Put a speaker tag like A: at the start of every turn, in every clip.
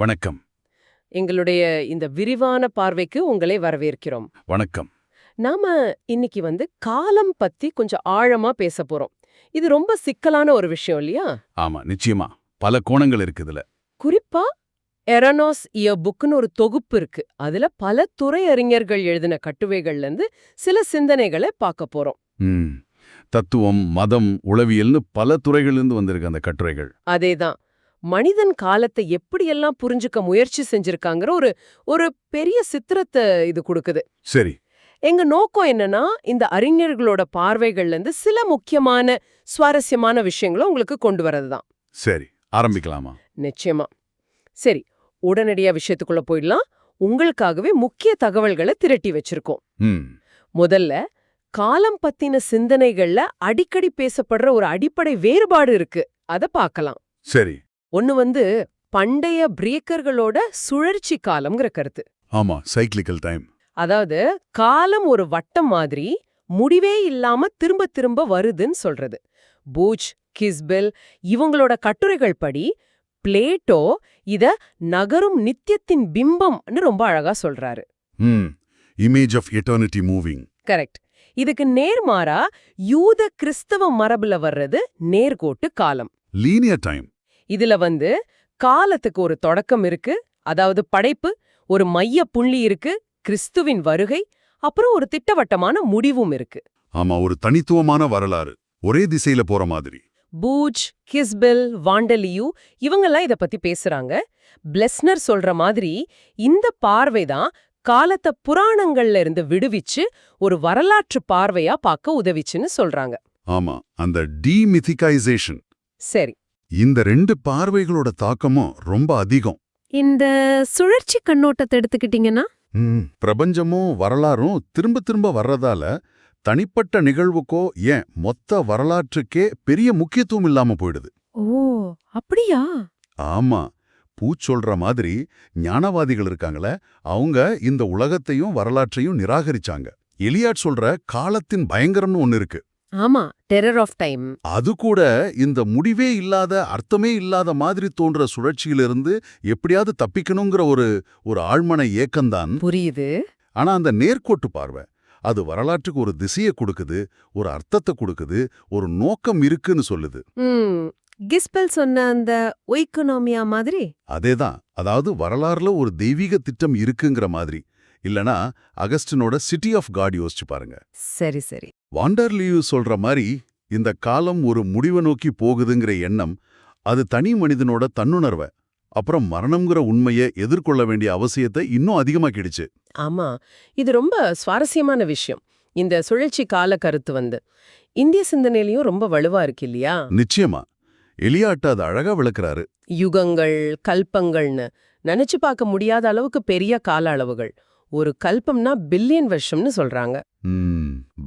A: வணக்கம்.
B: எங்களுடைய இந்த விரிவான பார்வைக்கு உங்களை வரவேற்கிறோம்.
A: வணக்கம்.
B: நாம இன்னைக்கு வந்து காலம் பத்தி கொஞ்சம் ஆழமா பேச போறோம். இது ரொம்ப சிக்கலான ஒரு விஷயம் இல்லையா?
A: ஆமா நிச்சயமா. பல கோணங்கள் இருக்குதுல
B: குறிப்பா எரனாஸ் இய புக்னு ஒரு தொகுப்பு இருக்கு. அதுல பல துறை அறிஞர்கள் எழுதின கட்டுரைகள்ல இருந்து சில சிந்தனைகளை பார்க்க போறோம்.
A: தத்துவம் மதம் உளவியல்னு பல துறைகளிலிருந்து வந்திருக்கு அந்த கட்டுரைகள்.
B: அதேதான். மனிதன் காலத்தை எப்படியெல்லாம் புரிஞ்சுக்க முயற்சி செஞ்சிருக்காங்கிற ஒரு ஒரு பெரிய சித்திரத்தை இது கொடுக்குது.
A: சரி.
B: எங்க நோக்கம் என்னன்னா இந்த அறிஞர்களோட பார்வைகள்ல இருந்து சில முக்கியமான சுவாரஸ்யமான விஷயங்களை உங்களுக்கு கொண்டு வரதுதான்.
A: சரி ஆரம்பிக்கலாமா?
B: நிச்சயமா. சரி உடனடியா விஷயத்துக்குள்ள போயிடலாம். உங்களுக்காகவே முக்கிய தகவல்களை திரட்டி வச்சிருக்கோம். முதல்ல காலம் பத்தின சிந்தனைகள்ல அடிக்கடி பேசப்படுற ஒரு அடிப்படை வேறுபாடு இருக்கு. அத பார்க்கலாம்.
A: சரி.
B: ஒன்னு வந்து பண்டைய பிரேக்கர்களோட சுழற்சி காலம்ங்கிற கருத்து.
A: ஆமா சைக்கிளிக்கல் டைம்
B: அதாவது காலம் ஒரு வட்டம் மாதிரி முடிவே இல்லாம திரும்ப திரும்ப வருதுன்னு சொல்றது. பூச் கிஸ்பெல் இவங்களோட கட்டுரைகள் படி பிளேட்டோ இத நகரும் நித்தியத்தின் பிம்பம்னு ரொம்ப அழகா சொல்றாரு.
A: Image of eternity moving
B: correct இதுக்கு நேர்மாறா யூத கிறிஸ்தவ மரபுல வர்றது நேர்கோட்டு காலம்.
A: லீனியர் டைம்
B: இதுல வந்து காலத்துக்கு ஒரு தொடக்கம் இருக்கு. அதாவது படைப்பு ஒரு மைய புள்ளி இருக்கு கிறிஸ்துவின் வருகை அப்புறம் ஒரு திட்டவட்டமான முடிவும் இருக்கு.
A: ஆமா ஒரு தனித்துவமான வரலாறு. ஒரே திசையில போற மாதிரி.
B: பூஜ் கிஸ்பெல் வாண்டலியூ இவங்கெல்லாம் இத பத்தி பேசுறாங்க. பிளெஸ்னர் சொல்ற மாதிரி இந்த பார்வைதான் காலத்தை புராணங்கள்ல இருந்து விடுவிச்சு ஒரு வரலாற்று பார்வையா பார்க்க உதவிச்சுன்னு சொல்றாங்க.
A: ஆமா அந்த டீமிதிகைசேஷன்.
B: சரி.
A: இந்த ரெண்டு பார்வைகளோட தாக்கமும் ரொம்ப அதிகம்.
B: இந்த சுழற்சி கண்ணோட்டத்தை எடுத்துக்கிட்டீங்கன்னா?
A: பிரபஞ்சமும் வரலாறும் திரும்ப திரும்ப வர்றதால தனிப்பட்ட நிகழ்வுக்கோ ஏன் மொத்த வரலாற்றுக்கே பெரிய முக்கியத்துவம் இல்லாம போயிடுது.
B: ஓ அப்படியா?
A: ஆமா பூ சொல்ற மாதிரி ஞானவாதிகள் இருக்காங்களே அவங்க இந்த உலகத்தையும் வரலாற்றையும் நிராகரிச்சாங்க. எலியாட் சொல்ற காலத்தின் பயங்கரம்னு ஒன்னு இருக்கு.
B: ஆமா டெரர் ஆஃப் டைம்
A: அது கூட இந்த முடிவே இல்லாத அர்த்தமே இல்லாத மாதிரி தோன்ற சுழற்சியிலிருந்து எப்படியாவது தப்பிக்கணுங்கிற ஒரு ஒரு ஆழ்மன ஏக்கம்தான்
B: புரியுது.
A: ஆனா அந்த நேர்கோட்டு பார்வை அது வரலாற்றுக்கு ஒரு திசையை கொடுக்குது ஒரு அர்த்தத்தை கொடுக்குது ஒரு நோக்கம் இருக்குன்னு சொல்லுது.
B: கிஸ்பெல் சொன்ன அந்த ஒய்கனாமியா மாதிரி?
A: அதேதான் அதாவது வரலாறுல ஒரு தெய்வீக திட்டம் இருக்குங்கிற மாதிரி. இல்லனா அகஸ்டினோட சிட்டி ஆஃப் காட் யோசிச்சு பாருங்க.
B: சரி சரி.
A: வாண்டர்லியூ சொல்ற மாதிரி இந்த காலம் ஒரு முடிவை நோக்கி போகுதுங்கிற எண்ணம் அது தனி மனிதனோட தன்னுணர்வை அப்புறம் மரணம்ங்கிற உண்மையை எதிர்கொள்ள வேண்டிய அவசியத்தை இன்னும் அதிகமாக்கிடுச்சு.
B: ஆமா இது ரொம்ப சுவாரஸ்யமான விஷயம். இந்த சுழற்சி கால கருத்து வந்து இந்திய சிந்தனையிலயும் ரொம்ப வலுவா இருக்கு இல்லையா?
A: நிச்சயமா. எலியாட்டு அது அழகா விளக்குறாரு.
B: யுகங்கள் கல்பங்கள்னு நினைச்சு பார்க்க முடியாத அளவுக்கு பெரிய கால அளவுகள். ஒரு கல்பம்னா பில்லியன் வருஷம்னு சொல்றாங்க.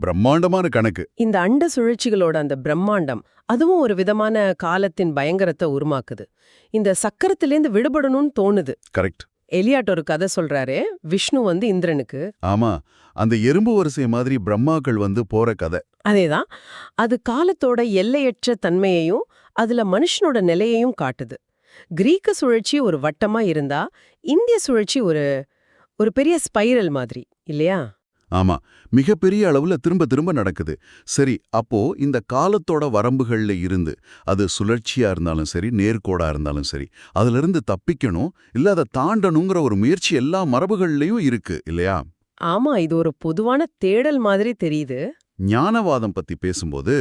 A: பிரம்மாண்டமான கணக்கு.
B: இந்த அண்ட சுழற்சிகளோட அந்த பிரம்மாண்டம் அதுவும் ஒரு விதமான காலத்தின் பயங்கரத்தை உருமாக்குது. இந்த சக்கரத்திலேருந்து விடுபடணும்னு தோணுது.
A: கரெக்ட்.
B: எலியாட் ஒரு கதை சொல்றாரு விஷ்ணு வந்து இந்திரனுக்கு.
A: ஆமா அந்த எறும்பு வரிசை மாதிரி பிரம்மாக்கள் வந்து போற கதை.
B: அதேதான் அது காலத்தோட எல்லையற்ற தன்மையையும் அதுல மனுஷனோட நிலையையும் காட்டுது. கிரீக்க சுழற்சி ஒரு வட்டமா இருந்தா இந்திய சுழற்சி ஒரு ஒரு பெரிய ஸ்பைரல் மாதிரி இல்லையா?
A: ஆமா மிகப்பெரிய அளவுல திரும்ப திரும்ப நடக்குது. சரி அப்போ இந்த காலத்தோட வரம்புகள்ல இருந்து அது சுழற்சியா இருந்தாலும் சரி நேர்கோடா இருந்தாலும் சரி அதுல இருந்து தப்பிக்கணும் இல்ல அதை தாண்டணுங்கிற ஒரு முயற்சி எல்லா மரபுகள்லயும் இருக்கு இல்லையா?
B: ஆமா இது ஒரு பொதுவான தேடல் மாதிரி தெரியுது.
A: ஞானவாதம் பத்தி பேசும்போது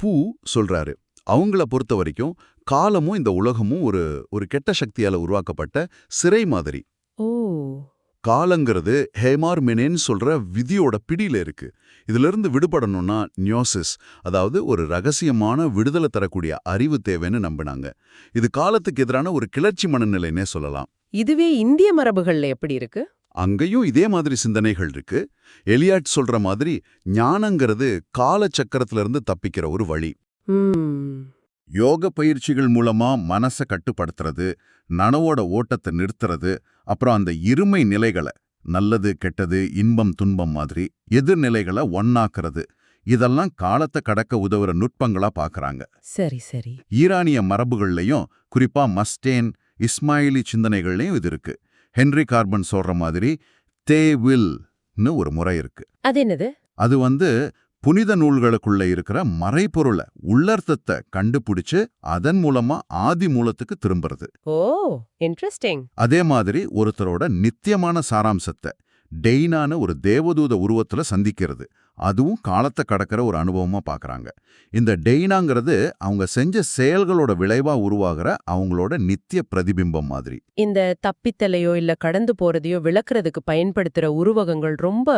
A: பூ சொல்றாரு. அவங்கள பொறுத்த வரைக்கும் காலமும் இந்த உலகமும் ஒரு ஒரு கெட்ட சக்தியால உருவாக்கப்பட்ட சிறை மாதிரி.
B: ஓ.
A: காலங்கிறது ஹேமார் மெனேன்னு சொல்ற விதியோட பிடியில இருக்கு. இதுல இருந்து விடுபடணும்னா நியோசிஸ் அதாவது ஒரு ரகசியமான விடுதலை தரக்கூடிய அறிவு தேவைன்னு நம்பினாங்க. இது காலத்துக்கு எதிரான ஒரு கிளர்ச்சி மனநிலைன்னே சொல்லலாம்.
B: இதுவே இந்திய மரபுகள்ல எப்படி இருக்கு?
A: அங்கேயும் இதே மாதிரி சிந்தனைகள் இருக்கு. எலியாட் சொல்ற மாதிரி ஞானங்கிறது கால சக்கரத்துல இருந்து தப்பிக்கிற ஒரு வழி. யோக பயிற்சிகள் மூலமா மனசை கட்டுப்படுத்துறது நனவோட ஓட்டத்தை நிறுத்துறது அப்புறம் அந்த இருமை நிலைகளை நல்லது கெட்டது இன்பம் துன்பம் மாதிரி எதிர்நிலைகளை ஒன்னாக்குறது இதெல்லாம் காலத்தை கடக்க உதவுற நுட்பங்களா பார்க்கறாங்க
B: சரி சரி.
A: ஈரானிய மரபுகள்லயும் குறிப்பா மஸ்டேன் இஸ்மாயிலி சிந்தனைகள்லயும் இது இருக்கு. ஹென்ரி கார்பன் சொல்ற மாதிரி தே வில்னு ஒரு முறை இருக்கு.
B: அது என்னது?
A: அது வந்து புனித நூல்களுக்குள்ள இருக்கிற மறைபொருளை உள்ளர்த்தத்தை கண்டுபிடிச்சு அதன் மூலமா ஆதி மூலத்துக்கு திரும்புறது.
B: ஓ இன்ட்ரெஸ்டிங்
A: அதே மாதிரி ஒருத்தரோட நித்தியமான சாராம்சத்தை டெய்னான ஒரு தேவதூத உருவத்துல சந்திக்கிறது. அதுவும் காலத்தை கடக்கிற ஒரு அனுபவமா பார்க்கறாங்க இந்த டெய்னாங்கிறது அவங்க செஞ்ச செயல்களோட விளைவா உருவாகிற அவங்களோட நித்திய பிரதிபிம்பம் மாதிரி.
B: இந்த தப்பித்தலையோ இல்ல கடந்து போறதையோ விளக்குறதுக்கு பயன்படுத்துற உருவகங்கள் ரொம்ப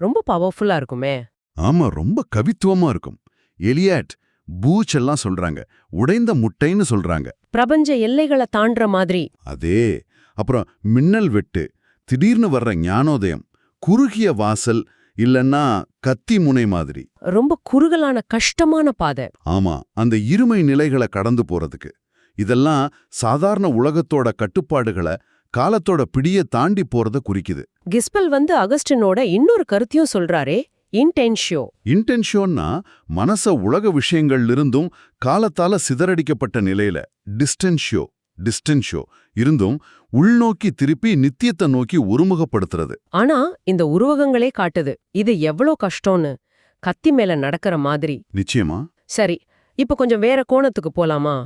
B: ரொம்ப பவர்ஃபுல்லா இருக்குமே.
A: ஆமா ரொம்ப கவித்துவமா இருக்கும். எலியாட் பூச் எல்லாம் சொல்றாங்க. உடைந்த முட்டைன்னு சொல்றாங்க.
B: பிரபஞ்ச எல்லைகளை தாண்டுற மாதிரி.
A: அதே. அப்புறம் மின்னல் வெட்டு திடீர்னு வர்ற ஞானோதயம் குறுகிய வாசல் இல்லன்னா கத்தி முனை மாதிரி.
B: ரொம்ப குறுகலான கஷ்டமான பாதை.
A: ஆமா அந்த இருமை நிலைகளை கடந்து போறதுக்கு. இதெல்லாம் சாதாரண உலகத்தோட கட்டுப்பாடுகளை காலத்தோட பிடிய தாண்டி போறத குறிக்குது.
B: கிஸ்பல் வந்து அகஸ்டினோட இன்னொரு கருத்தையும் சொல்றாரே. இன்டென்ஷியோ
A: இன்டென்ஷன்னா மனச உலக விஷயங்கள்ல இருந்தும் காலத்தால சிதறடிக்கப்பட்ட நிலையில. டிஸ்டென்ஷியோ டிஸ்டென்ஷியோ இருந்தும் உள்நோக்கி திருப்பி நித்தியத்தை நோக்கி ஒருமுகப்படுத்துறது.
B: ஆனா இந்த உருவகங்களே காட்டுது. இது எவ்வளோ கஷ்டம்னு. கத்தி மேல நடக்கிற மாதிரி.
A: நிச்சயமா.
B: சரி இப்ப கொஞ்சம் வேற கோணத்துக்கு போலாமா?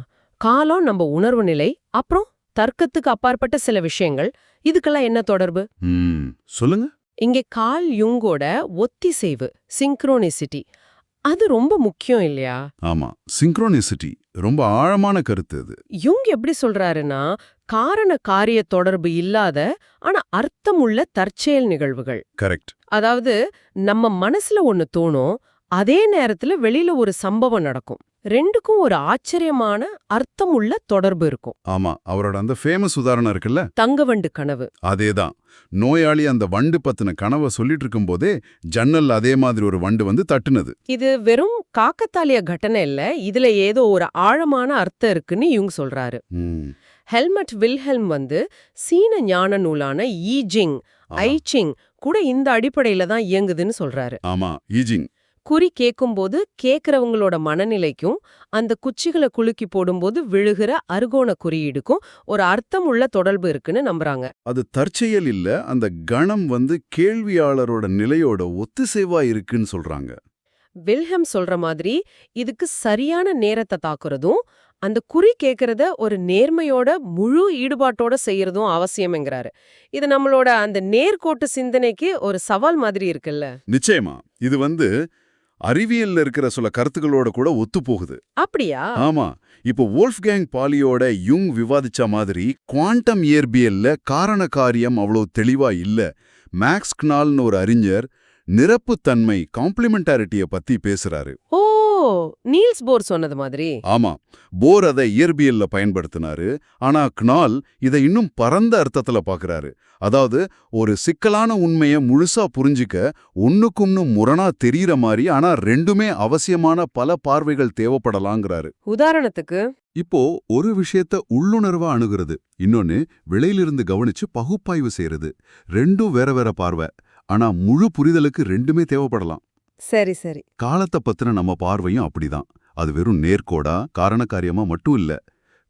B: காலம் நம்ம உணர்வு நிலை அப்புறம் தர்க்கத்துக்கு அப்பாற்பட்ட சில விஷயங்கள். இதுக்கெல்லாம் என்ன தொடர்பு?
A: சொல்லுங்க.
B: இங்கே கால் யுங்கோட ஒத்திசைவு சிங்க்ரோனிசிட்டி அது ரொம்ப முக்கியம் இல்லையா?
A: ஆமா சிங்க்ரோனிசிட்டி ரொம்ப ஆழமான கருத்து அது.
B: யுங் எப்படி சொல்றாருன்னா காரண காரிய தொடர்பு இல்லாத ஆனா அர்த்தமுள்ள தற்செயல் நிகழ்வுகள்.
A: கரெக்ட்
B: அதாவது நம்ம மனசுல ஒன்னு தோணும் அதே நேரத்துல வெளியில ஒரு சம்பவம் நடக்கும். ரெண்டுக்கும் ஒரு ஆச்சரியமான அர்த்தமுள்ள தொடர்பு இருக்கும்.
A: ஆமா அவரோட அந்த ஃபேமஸ் உதாரணம் இருக்குல்ல?
B: தங்கவண்டு கனவு.
A: அதேதான். நோயாளி அந்த வண்டு பத்தின கனவை சொல்லிட்டு இருக்கும்போதே ஜன்னல் அதே மாதிரி ஒரு வண்டு வந்து தட்டுனது.
B: இது வெறும் காக்கத்தாலிய கட்டணை இல்ல இதுல ஏதோ ஒரு ஆழமான அர்த்தம் இருக்குன்னு யுங் சொல்றாரு. ஹெல்மட் வில்ஹெல்ம் வந்து சீன ஞான நூலான ஈஜிங் ஐச்சிங் கூட இந்த அடிப்படையில தான் இயங்குதுன்னு சொல்றாரு.
A: ஆமா ஈஜிங்.
B: குறி கேட்கும்போது கேக்குறவங்களோட மனநிலைக்கும் அந்த குச்சிகளை குலுக்கி போடும்போது விழுகிற அருகோண குறியீடுக்கும் ஒரு அர்த்தம் உள்ள தொடர்பு இருக்குன்னு நம்புறாங்க.
A: அது தற்செயல் இல்ல அந்த கணம் வந்து கேள்வியாளரோட நிலையோட ஒத்திசைவா இருக்குன்னு சொல்றாங்க.
B: வில்ஹெம் சொல்ற மாதிரி இதுக்கு சரியான நேரத்தை தாக்குறதும் அந்த குறி கேக்குறத ஒரு நேர்மையோட முழு ஈடுபாட்டோட செய்யறதும் அவசியம்ங்கிறாரு. இது நம்மளோட அந்த நேர்கோட்டு சிந்தனைக்கு ஒரு சவால் மாதிரி இருக்குல்ல.
A: நிச்சயமா. இது வந்து அறிவியல்ல இருக்கிற சில கருத்துக்களோட கூட ஒத்து போகுது
B: அப்படியா?
A: ஆமா. இப்போ வோல்ஃப்கேங் பாலியோட யுங் விவாதிச்ச மாதிரி குவாண்டம் இயற்பியல்ல காரண காரியம் அவ்வளவு தெளிவா இல்ல. மேக்ஸ் கினால்னு ஒரு அறிஞர் நிரப்புத்தன்மை காம்ப்ளிமெண்டாரிட்டிய பத்தி பேசுறாரு.
B: ஓ! நீல்ஸ் போர் சொன்னது மாதிரி.
A: ஆமா. போர் அதை இயற்பியல்ல பயன்படுத்தினாரு. ஆனா கினால் இதை இன்னும் பரந்த அர்த்தத்துல பாக்குறாரு. அதாவது ஒரு சிக்கலான உண்மைய முழுசா புரிஞ்சிக்க ஒண்ணுக்கும்னு முரணா தெரியற மாதிரி ஆனா ரெண்டுமே அவசியமான பல பார்வைகள் தேவைப்படலாங்கிறாரு.
B: உதாரணத்துக்கு?
A: இப்போ ஒரு விஷயத்த உள்ளுணர்வா அணுகிறது இன்னொன்னு வெளியிலிருந்து கவனிச்சு பகுப்பாய்வு செய்யறது ரெண்டும் வேற வேற பார்வை. ஆனா முழு புரிதலுக்கு ரெண்டுமே தேவைப்படலாம்.
B: சரி சரி.
A: காலத்தை பத்தின நம்ம பார்வையும் அப்படிதான். அது வெறும் நேர்கோடா காரணக்காரியமா மட்டும் இல்ல.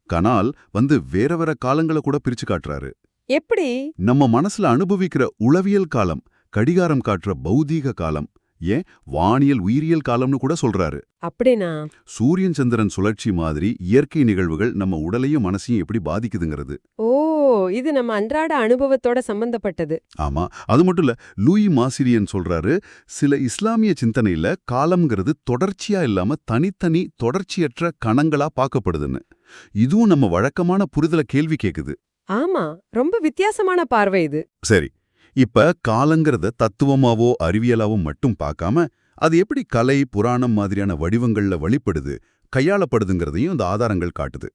A: கனால் வந்து வேற வேற காலங்களை கூட பிரிச்சு காட்டுறாரு.
B: எப்படி?
A: நம்ம மனசுல அனுபவிக்கிற உளவியல் காலம் கடிகாரம் காட்டுற பௌதீக காலம் ஏன் வானியல் உயிரியல் காலம்னு கூட சொல்றாரு.
B: அப்படின்னா?
A: சூரியன் சந்திரன் சுழற்சி மாதிரி இயற்கை நிகழ்வுகள் நம்ம உடலையும் மனசையும் எப்படி பாதிக்குதுங்கிறது.
B: ஓ! இது நம்ம அன்றாட அனுபவத்தோட சம்பந்தப்பட்டது.
A: ஆமா. அது மட்டும் இல்ல லூயி மாசிரியன் சொல்றாரு சில இஸ்லாமிய சிந்தனையில காலம்ங்கிறது தொடர்ச்சியா இல்லாம தனித்தனி தொடர்ச்சியற்ற கணங்களா பார்க்கப்படுதுன்னு. இதுவும் நம்ம வழக்கமான புரிதல கேள்வி கேக்குது.
B: ஆமா. ரொம்ப வித்தியாசமான பார்வை இது.
A: சரி. இப்ப காலங்கிறத தத்துவமாவோ அறிவியலாவோ மட்டும் பார்க்காம அது எப்படி கலை புராணம் மாதிரியான வடிவங்கள்ல வெளிப்படுது கையாளப்படுதுங்கிறதையும் இந்த ஆதாரங்கள் காட்டுது.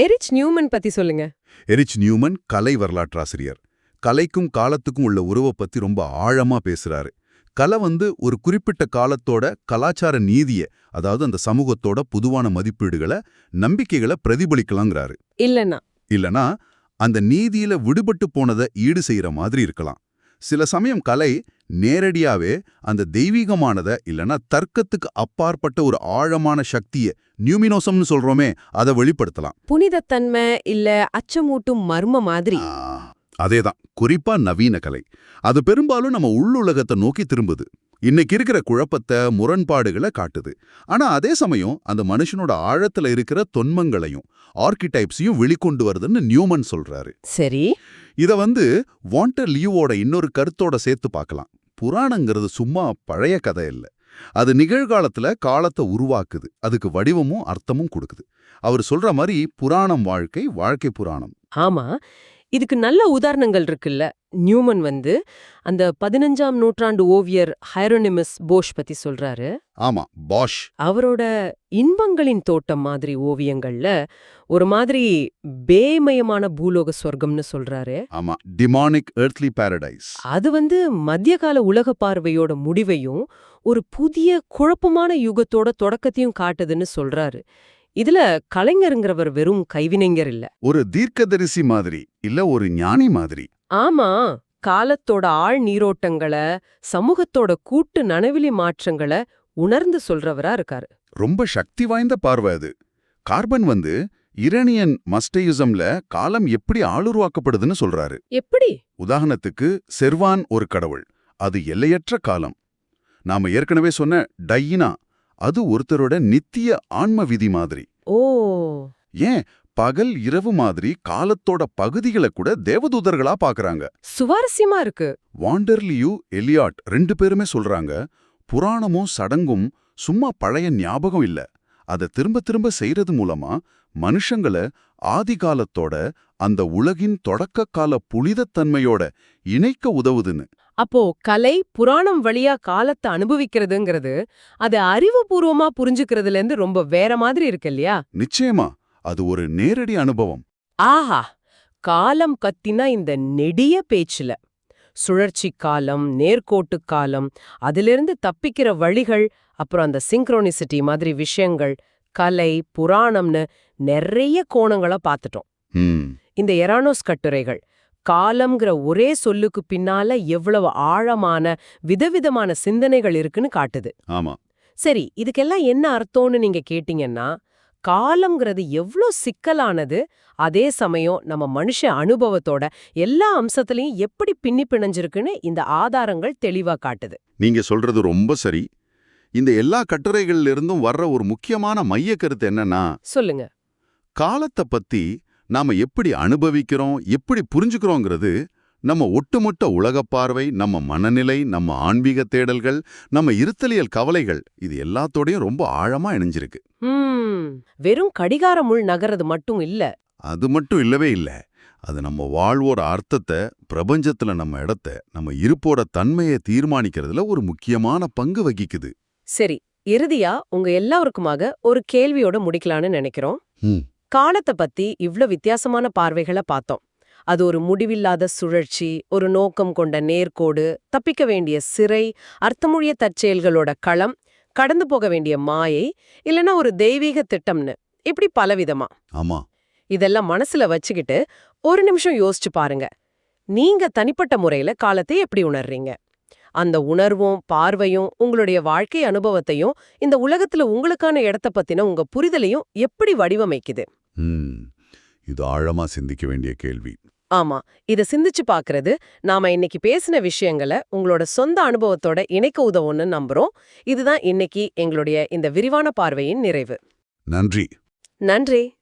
B: எரிச் நியூமன் பத்தி சொல்லுங்க.
A: எரிச் நியூமன் கலை வரலாற்றாசிரியர். கலைக்கும் காலத்துக்கும் உள்ள உறவை பத்தி ரொம்ப ஆழமா பேசுறாரு. கலை வந்து ஒரு குறிப்பிட்ட காலத்தோட கலாச்சார நீதிய அதாவது அந்த சமூகத்தோட பொதுவான மதிப்பீடுகளை நம்பிக்கைகளை பிரதிபலிக்கலாங்கிறாரு.
B: இல்லனா?
A: இல்லனா அந்த நீதியில விடுபட்டு போனதை ஈடு செய்யற மாதிரி இருக்கலாம். சில சமயம் கலை நேரடியாவே அந்த தெய்வீகமானத இல்லனா தர்க்கத்துக்கு அப்பாற்பட்ட ஒரு ஆழமான சக்திய நியூமினோசம்னு சொல்றோமே அதை வெளிப்படுத்தலாம்.
B: புனிதத்தன்மை இல்ல அச்சமூட்டும் மர்ம மாதிரி.
A: அதேதான். குறிப்பா நவீன கலை. அது பெரும்பாலும் நம்ம உள்ளுலகத்தை நோக்கி திரும்புது. இன்னைக்கு இருக்கிற குழப்பத்தை முரண்பாடுகளை காட்டுது. ஆனா அதே சமயம் அந்த மனுஷனோட ஆழத்துல இருக்கிற தொன்மங்களையும் ஆர்கிடைப்ஸையும் வெளிக்கொண்டு வருதுன்னு நியூமன் சொல்றாரு.
B: சரி.
A: இத வந்து வாண்டர் லியூவோட இன்னொரு கருத்தோட சேர்த்து பார்க்கலாம். புராணங்கிறது சும்மா பழைய கதை இல்ல. அது நிகழ்காலத்துல காலத்தை உருவாக்குது. அதுக்கு வடிவமும் அர்த்தமும் கொடுக்குது. அவர் சொல்ற மாதிரி புராணம் வாழ்க்கை வாழ்க்கை புராணம்.
B: ஆமா. இதுக்கு நல்ல உதாரணங்கள் இருக்குல்ல. நியூமன் வந்து அந்த பதினஞ்சாம் நூற்றாண்டு ஓவியர் ஹைரோனிமஸ் போஷ் பத்தி சொல்றாரு.
A: ஆமா பாஷ்.
B: அவரோட இன்பங்களின் தோட்டம் மாதிரி ஓவியங்கள்ல ஒரு மாதிரி பேமயமான பூலோக சொர்க்கம்னு சொல்றாரு.
A: ஆமா டிமானிக் எர்த்லி பாரடைஸ்
B: அது வந்து மத்திய கால உலக பார்வையோட முடிவையும் ஒரு புதிய குழப்பமான யுகத்தோட தொடக்கத்தையும் காட்டுதுன்னு சொல்றாரு. இதுல கலைஞருங்கிறவர் வெறும் கைவினைஞர் இல்ல.
A: ஒரு தீர்க்கதரிசி மாதிரி இல்ல ஒரு ஞானி மாதிரி.
B: ஆமா காலத்தோட ஆழ் நீரோட்டங்களை சமூகத்தோட கூட்டு நனவிலி மாற்றங்களை உணர்ந்து சொல்றவரா இருக்காரு.
A: ரொம்ப சக்தி வாய்ந்த பார்வை அது. கார்பன் வந்து இரணியன் மஸ்டேயுசம்ல காலம் எப்படி ஆளுருவாக்கப்படுதுன்னு சொல்றாரு.
B: எப்படி?
A: உதாரணத்துக்கு செர்வான் ஒரு கடவுள். அது எல்லையற்ற காலம். நாம ஏற்கனவே சொன்ன டையினா அது ஒருத்தரோட நித்திய ஆன்ம விதி மாதிரி.
B: ஓ.
A: ஏன்? பகல் இரவு மாதிரி காலத்தோட பகுதிகளை கூட தேவதூதர்களா பாக்குறாங்க.
B: சுவாரஸ்யமா இருக்கு.
A: வாண்டர்லியூ எலியாட் ரெண்டு பேருமே சொல்றாங்க புராணமும் சடங்கும் சும்மா பழைய ஞாபகம் இல்ல. அதை திரும்ப திரும்ப செய்யறது மூலமா மனுஷங்கள ஆதி காலத்தோட அந்த உலகின் தொடக்க கால புனிதத்தன்மையோட இணைக்க உதவுதுன்னு.
B: அப்போ கலை புராணம் வழியா காலத்தை அனுபவிக்கிறதுங்கிறது அது அறிவுபூர்வமா புரிஞ்சுக்கிறதுல இருந்து ரொம்ப வேற மாதிரி இருக்கு இல்லையா?
A: நிச்சயமா. அது ஒரு நேரடி அனுபவம்.
B: ஆஹா! காலம் கத்தினா இந்த நெடிய பேச்சுல. சுழற்சி காலம் நேர்கோட்டு காலம் அதிலிருந்து தப்பிக்கிற வழிகள் அப்புறம் அந்த சிங்க்ரோனிசிட்டி மாதிரி விஷயங்கள் கலை புராணம்னு நிறைய கோணங்களா பார்த்துட்டோம் இந்த எரானோஸ் கட்டுரைகள் காலம்ங்கிற ஒரே சொல்லுக்கு பின்னால எவ்வளவு ஆழமான விதவிதமான சிந்தனைகள் இருக்குன்னு காட்டுது.
A: ஆமா.
B: சரி இதுக்கெல்லாம் என்ன அர்த்தம்னு நீங்க கேட்டீங்கன்னா காலம்ங்கிறது எவ்ளோ சிக்கலானது அதே சமயம் நம்ம மனுஷ அனுபவத்தோட எல்லா அம்சத்திலையும் எப்படி பின்னி பிணைஞ்சிருக்குன்னு இந்த ஆதாரங்கள் தெளிவா காட்டுது.
A: நீங்க சொல்றது ரொம்ப சரி. இந்த எல்லா கட்டுரைகள்ல இருந்தும் வர்ற ஒரு முக்கியமான மைய கருத்து என்னன்னா
B: சொல்லுங்க.
A: காலத்தை பத்தி நாம எப்படி அனுபவிக்கிறோம் எப்படி புரிஞ்சுக்கிறோங்கிறது நம்ம ஒட்டுமொத்த உலகப் பார்வை நம்ம மனநிலை நம்ம ஆன்மீக தேடல்கள் நம்ம இருத்தலியல் கவலைகள் இது எல்லாத்தோடையும் ரொம்ப ஆழமா இணைஞ்சிருக்கு.
B: வெறும் கடிகார முள் நகறது மட்டும் இல்ல.
A: அது மட்டும் இல்லவே இல்ல. அது நம்ம வாழ்வோட அர்த்தத்தை பிரபஞ்சத்துல நம்ம இடத்த நம்ம இருப்போட தன்மையை தீர்மானிக்கிறதுல ஒரு முக்கியமான பங்கு வகிக்குது.
B: சரி இறுதியா உங்க எல்லாருக்குமாக ஒரு கேள்வியோட முடிக்கலான்னு நினைக்கிறோம். காலத்தை பத்தி இவ்ளோ வித்தியாசமான பார்வைகளை பார்த்தோம். அது ஒரு முடிவில்லாத சுழற்சி ஒரு நோக்கம் கொண்ட நேர்கோடு தப்பிக்க வேண்டிய சிறை அர்த்தமுழிய தற்செயல்களோட களம் கடந்து போக வேண்டிய மாயை இல்லனா ஒரு தெய்வீக திட்டம்னு. இப்படி பலவிதமா.
A: ஆமா.
B: இதெல்லாம் மனசுல வச்சுக்கிட்டு ஒரு நிமிஷம் யோசிச்சு பாருங்க. நீங்க தனிப்பட்ட முறையில காலத்தை எப்படி உணர்றீங்க? அந்த உணர்வும் பார்வையும் உங்களுடைய வாழ்க்கை அனுபவத்தையும் இந்த உலகத்துல உங்களுக்கான இடத்த பத்தின உங்க புரிதலையும் எப்படி வடிவமைக்குது?
A: இது ஆழமா சிந்திக்க வேண்டிய கேள்வி.
B: ஆமா. இத சிந்திச்சு பாக்குறது நாம இன்னைக்கு பேசின விஷயங்களை உங்களோட சொந்த அனுபவத்தோட இணைக்க உதவும்னு நம்புறோம். இதுதான் இன்னைக்கு எங்களுடைய இந்த விரிவான பார்வையின் நிறைவு.
A: நன்றி.
B: நன்றி.